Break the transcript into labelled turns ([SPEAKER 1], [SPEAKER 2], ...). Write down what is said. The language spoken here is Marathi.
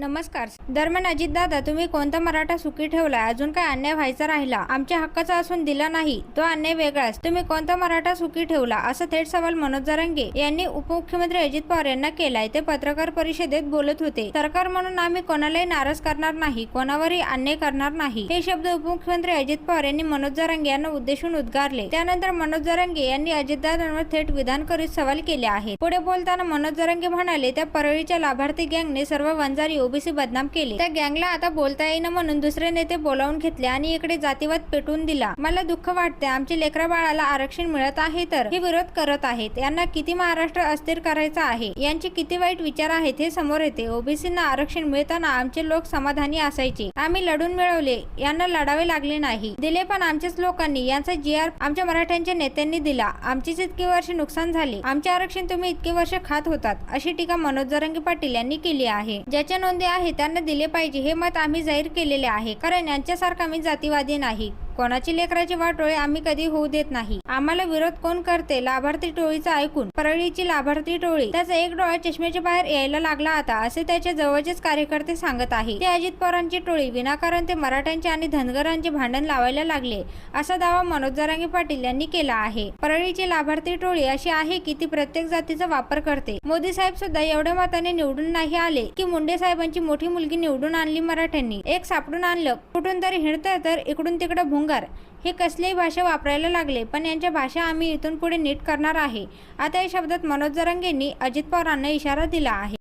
[SPEAKER 1] नमस्कार. दरम्यान अजितदादा तुम्ही कोणता मराठा सुखी ठेवलाय? अजून काय अन्याय व्हायचा राहिला? आमच्या हक्काचा असून दिला नाही. तो अन्याय वेगळाच. तुम्ही कोणता मराठा सुखी ठेवला? असं थेट सवाल मनोज जरांगे यांनी उपमुख्यमंत्री अजित पवार यांना केलाय. ते पत्रकार परिषदेत बोलत होते. सरकार म्हणून आम्ही कोणालाही नाराज करणार नाही. कोणावरही अन्याय करणार नाही. हे शब्द उपमुख्यमंत्री अजित पवार यांनी मनोज जरांगे यांना उद्देशून उद्गारले. त्यानंतर मनोज जरांगे यांनी अजितदादांवर थेट विधान करीत सवाल केले आहेत. पुढे बोलताना मनोज जरांगे म्हणाले त्या परळीच्या लाभार्थी गँगने सर्व वंजारी ओबीसी बदनाम केले. त्या गँगला आता बोलता येईना म्हणून दुसरे नेते बोलावून घेतले आणि इकडे जातीवाद पेटवून दिला. मला दुःख वाटते आमचे लेकरा बाळाला आरक्षण मिळत आहे तर. हे विरोध करत आहेत. यांना किती महाराष्ट्र अस्थिर करायचा आहे? यांचे किती वाईट विचार आहेत हे समोर येते. ओबीसींना आरक्षण मिळताना आमचे लोक समाधानी असायचे. आम्ही लढून मिळवले. यांना लढावे लागले नाही. दिले पण आमच्याच लोकांनी. यांचा जी आर आमच्या मराठ्यांच्या नेत्यांनी दिला. आमचीच इतकी वर्ष नुकसान झाले. आमचे आरक्षण तुम्ही इतके वर्ष खात होतात अशी टीका मनोज जरंगी पाटील यांनी केली आहे. ज्याच्या नोंदी आहे त्यांना दिले पाहिजे. हे मत आम्ही जाहीर केलेले आहे. कारण यांच्यासारखा मी जातीवादी नाही. कोणाची लेकराची वाटोळे आम्ही कधी होऊ देत नाही. आम्हाला विरोध कोण करते? लाभार्थी टोळीचा ऐकून. परळीची लाभार्थी टोळी. त्याचा एक डोळा चष्म्याच्या बाहेर यायला लागला आता असे त्याचे जवळचेच कार्यकर्ते सांगत आहे ते अजित पवारांची टोळी विनाकारण ते मराठ्यांचे आणि धनगरांचे भांडण लावायला लागले असा दावा मनोज जरांगे पाटील यांनी केला आहे. परळीची लाभार्थी टोळी अशी आहे की ती प्रत्येक जातीचा वापर करते. मोदी साहेब सुद्धा एवढ्या मताने निवडून नाही आले की मुंडे साहेबांची मोठी मुलगी निवडून आणली मराठ्यांनी. एक सापडून आणलं. कुठून तरी हिंडत तर इकडून तिकडे भुंग भुंगार हे कसलीही भाषा वापरायला लागले पण यांच्या भाषा आम्ही इथून पुढे नीट करणार आहे. आता या शब्दात मनोज जरंगेंनी अजित पवारांना इशारा दिला आहे.